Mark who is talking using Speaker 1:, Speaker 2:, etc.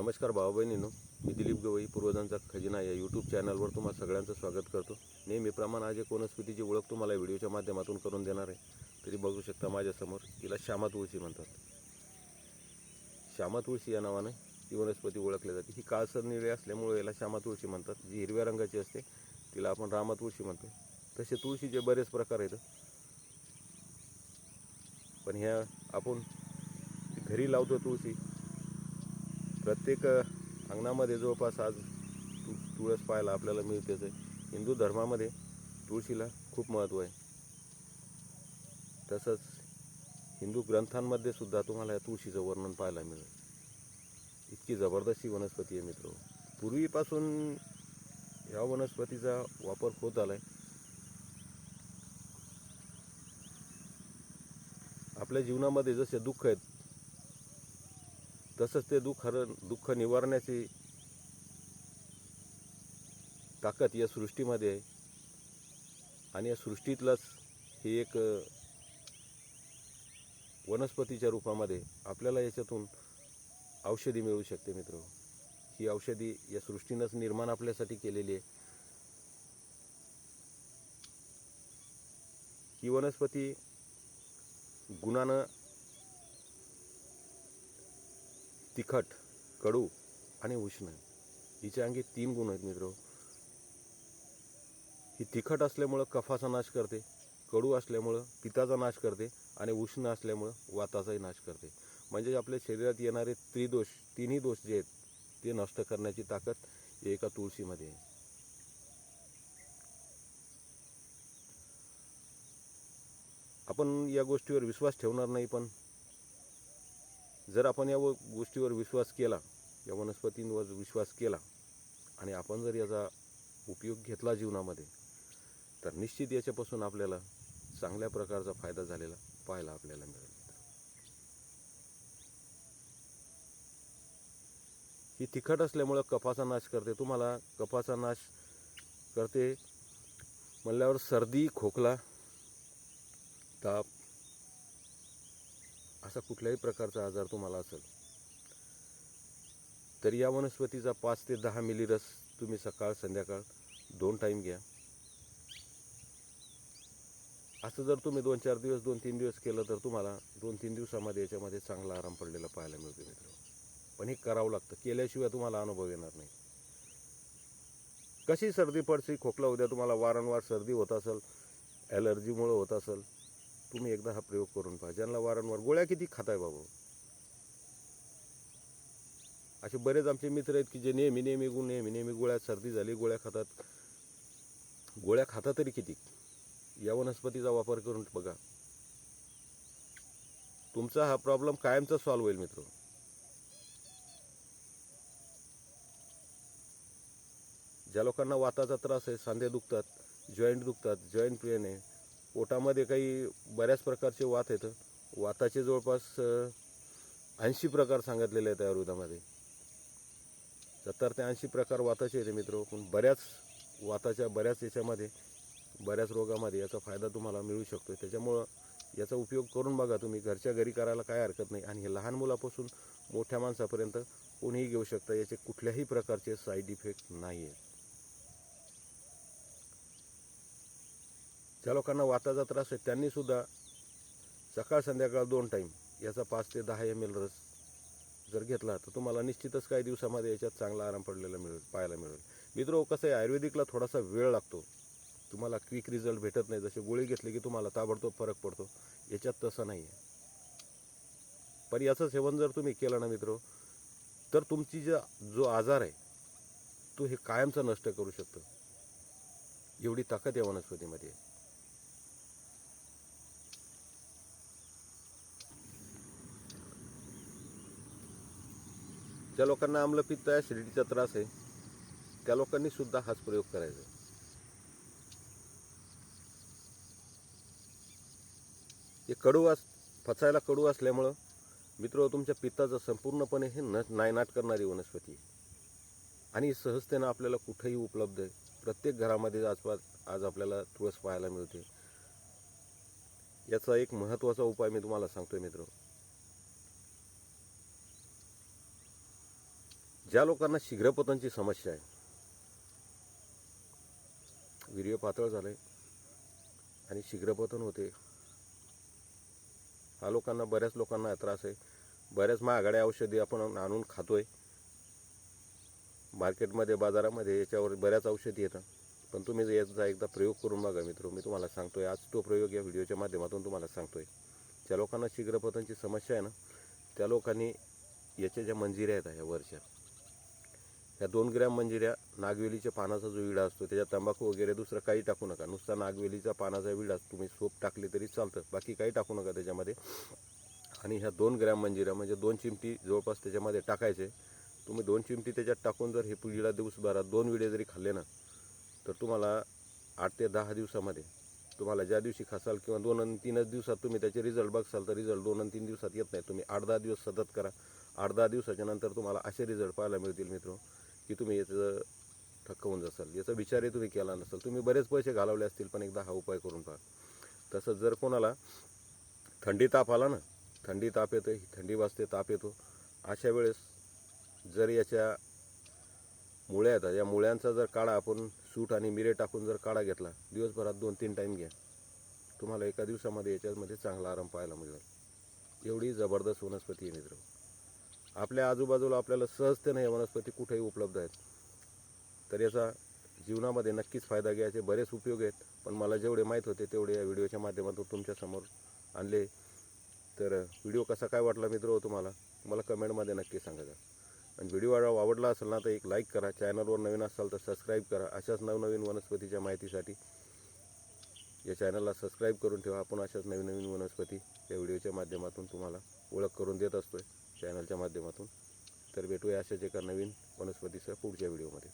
Speaker 1: नमस्कार भाऊ बहिणीनो मी दिलीप गवई पूर्वजांचा खजिना या यूट्यूब चॅनलवर तुम्हा सगळ्यांचं स्वागत करतो. नेहमीप्रमाणे आज एक वनस्पतीची ओळख तुम्हाला व्हिडिओच्या माध्यमातून करून देणार आहे. तरी बघू शकता माझ्यासमोर तिला श्यामा तुळशी म्हणतात. श्यामा तुळशी या नावाने ही वनस्पती ओळखली जाते. ही काळसर निळी असल्यामुळे याला श्यामा तुळशी म्हणतात. जी हिरव्या रंगाची असते तिला आपण रामा तुळशी म्हणतो. तसे तुळशीचे बरेच प्रकार आहेत. पण ह्या आपण घरी लावतो तुळशी प्रत्येक अंगणामध्ये जवळपास आज तु तुळस पाहायला आपल्याला मिळतेच आहे. हिंदू धर्मामध्ये तुळशीला खूप महत्त्व आहे. तसंच हिंदू ग्रंथांमध्ये सुद्धा तुम्हाला या तुळशीचं वर्णन पाहायला मिळेल. इतकी जबरदस्ती वनस्पती आहे मित्र. पूर्वीपासून या वनस्पतीचा वापर होत आला आहे आपल्या जीवनामध्ये जसे दुःख आहेत तसंच ते दुःख दुःख निवारण्याची ताकद या सृष्टीमध्ये आहे. आणि या सृष्टीतलंच हे एक वनस्पतीच्या रूपामध्ये आपल्याला याच्यातून औषधी मिळू शकते मित्र. ही औषधी या सृष्टीनंच निर्माण आपल्यासाठी केलेली आहे. ही वनस्पती गुणानं तिखट कडू आणि उष्ण. हिच्या अंगी तीन गुण आहेत मित्र. ही तिखट असल्यामुळं कफाचा नाश करते कडू असल्यामुळं पिताचा नाश करते आणि उष्ण असल्यामुळं वाताचाही नाश करते. म्हणजे आपल्या शरीरात येणारे त्रिदोष तिन्ही दोष जे आहेत ते नष्ट करण्याची ताकद एका तुळशीमध्ये आहे. आपण या गोष्टीवर विश्वास ठेवणार नाही पण जर आपण या व- गोष्टीवर विश्वास केला या वनस्पतींवर विश्वास केला आणि आपण जर याचा उपयोग घेतला जीवनामध्ये तर निश्चित याच्यापासून आपल्याला चांगल्या प्रकारचा फायदा झालेला पाहायला आपल्याला मिळेल. ही तिखट असल्यामुळं कफाचा नाश करते. तुम्हाला कफाचा नाश करते म्हणल्यावर सर्दी खोकला ताप असा कुठल्याही प्रकारचा आजार तुम्हाला असेल तर या वनस्पतीचा पाच ते दहा मिली रस तुम्ही सकाळ संध्याकाळ दोन टाईम घ्या. असं जर तुम्ही दोन चार दिवस दोन तीन दिवस केलं तर तुम्हाला दोन तीन दिवसामध्ये याच्यामध्ये चांगला आराम पडलेला पाहायला मिळतो मित्र पण हे करावं लागतं केल्याशिवाय तुम्हाला अनुभव येणार नाही. कशी सर्दी पडशी खोकला उद्या तुम्हाला वारंवार सर्दी होत असेल ॲलर्जीमुळं होत असेल तुम्ही एकदा हा प्रयोग करून पहा. ज्यांना वारंवार गोळ्या किती खाताय बाबा? असे बरेच आमचे मित्र आहेत की जे नेहमी नेहमी गुण नेहमी नेहमी गोळ्या सर्दी झाली गोळ्या खातात. गोळ्या खाता तरी किती? या वनस्पतीचा वापर करून बघा. तुमचा हा प्रॉब्लेम कायमचा सॉल्व्ह होईल मित्र. ज्या लोकांना वाताचा त्रास आहे सांधे दुखतात जॉईंट दुखतात जॉईंट पेन आहे ओटामध्ये काही बऱ्याच प्रकारचे वात येतं वाताचे जवळपास ऐंशी प्रकार सांगितलेले आहेत आयुर्वेदामध्ये सत्तर ते ऐंशी प्रकार वाताचे येते मित्र. पण बऱ्याच वाताच्या बऱ्याच याच्यामध्ये बऱ्याच रोगामध्ये याचा फायदा तुम्हाला मिळू शकतो त्याच्यामुळं याचा उपयोग करून बघा तुम्ही. घरच्या घरी करायला काय हरकत नाही. आणि हे लहान मुलापासून मोठ्या माणसापर्यंत कोणीही घेऊ शकता. याचे कुठल्याही प्रकारचे साईड इफेक्ट नाही आहेत ज्या लोकांना वाताचा त्रास आहे त्यांनीसुद्धा सकाळ संध्याकाळ दोन टाईम याचा पाच ते दहा एम एल रस जर घेतला तर तुम्हाला निश्चितच काही दिवसामध्ये याच्यात चांगला आराम पडलेला मिळेल पाहायला मिळेल. मित्र हो, कसं आहे आयुर्वेदिकला थोडासा वेळ लागतो. तुम्हाला क्विक रिझल्ट भेटत नाही जसे गोळी घेतली की तुम्हाला ताबडतोब फरक पडतो. याच्यात तसं नाही आहे पण याचं सेवन जर तुम्ही केलं ना मित्र तर तुमची जो जो आजार आहे तो हे कायमचा नष्ट करू शकतो. एवढी ताकद या वनस्पतीमध्ये आहे. ज्या लोकांना आम्लपित्त ॲसिडिटीचा त्रास आहे त्या लोकांनी सुद्धा हाच प्रयोग करायचा. हे कडू अस फचायला कडू असल्यामुळं मित्र तुमच्या पित्ताचं संपूर्णपणे हे न नायनाट करणारी वनस्पती आणि सहजतेनं आपल्याला कुठेही उपलब्ध आहे. प्रत्येक घरामध्ये आसपास आज आपल्याला तुळस पाहायला मिळते याचा एक महत्त्वाचा उपाय मी तुम्हाला सांगतोय मित्र. ज्या लोकांना शीघ्रपतनची समस्या आहे वीर्य पातळ झालंय आणि शीघ्रपतन होते. हा लोकांना बऱ्याच लोकांना त्रास आहे. बऱ्याच महागड्या औषधी आपण आणून खातोय. मार्केटमध्ये बाजारामध्ये याच्यावर बऱ्याच औषधी येतात. पण तुम्ही जर याचा एकदा प्रयोग करून बघा मित्र मी तुम्हाला सांगतोय आज तो प्रयोग या व्हिडिओच्या माध्यमातून तुम्हाला सांगतोय. ज्या लोकांना शीघ्रपतनची समस्या आहे ना त्या लोकांनी याच्या ज्या मंजिऱ्या आहेत ह्या वरच्या ह्या दोन ग्रॅम मंजिऱ्या नागवेलीच्या पानाचा जो विडा असतो त्याच्यात तंबाखू वगैरे दुसरं काही टाकू नका. नुसता नागवेलीचा पानाचा विडा तुम्ही सोप टाकले तरी चालतं. बाकी काही टाकू नका त्याच्यामध्ये. आणि ह्या दोन ग्रॅम मंजिऱ्या म्हणजे दोन चिमटी जवळपास त्याच्यामध्ये टाकायचे. तुम्ही दोन चिमटी त्याच्यात टाकून जर हे विडा दिवसभरात दोन विडे जरी खाल्ले ना तर तुम्हाला आठ ते दहा दिवसामध्ये तुम्हाला ज्या दिवशी खासाल किंवा दोन आणि तीनच दिवसात तुम्ही त्याचे रिझल्ट बघसाल तर रिझल्ट दोन आणि तीन दिवसात येत नाही. तुम्ही आठ दहा दिवस सतत करा. आठ दहा दिवसाच्या नंतर तुम्हाला असे रिझल्ट पाहायला मिळतील मित्र की तुम्ही याचं थक्क होऊन जासाल. याचा विचारही तुम्ही केला नसाल. तुम्ही बरेच पैसे घालवले असतील पण एकदा हा उपाय करून पहा. तसंच जर कोणाला थंडी ताप आला ना थंडी ताप येतो थंडी वाजते ताप येतो. अशा वेळेस जर याच्या मुळ्या येतात या मुळ्यांचा जर काढा आपण सूट आणि मिरे टाकून जर काढा घेतला दिवसभरात दोन तीन टाईम घ्या. तुम्हाला एका दिवसामध्ये याच्यामध्ये चांगला आराम पाहायला मिळेल. एवढी जबरदस्त वनस्पती आहे मित्र आपल्या आजूबाजूला आपल्याला सहजतेने या वनस्पती कुठेही उपलब्ध आहेत. तर याचा जीवनामध्ये नक्कीच फायदा घ्यायचे बरेच उपयोग आहेत. पण मला जेवढे माहीत होते तेवढे या व्हिडिओच्या माध्यमातून तुमच्यासमोर आणले. तर व्हिडिओ कसा काय वाटला मित्र हो तुम्हाला? मला कमेंटमध्ये नक्की सांगा आणि व्हिडिओ आवडला असेल ना तर एक लाईक करा. चॅनलवर नवीन असाल तर सबस्क्राईब करा. अशाच नवनवीन वनस्पतीच्या माहितीसाठी या चॅनलला सबस्क्राईब करून ठेवा. आपण अशाच नवीन नवीन वनस्पती या व्हिडिओच्या माध्यमातून तुम्हाला ओळख करून देत असतो आहे चॅनलच्या माध्यमातून. तर भेटूया अशाच एका नवीन वनस्पतीसह पुढच्या व्हिडिओमध्ये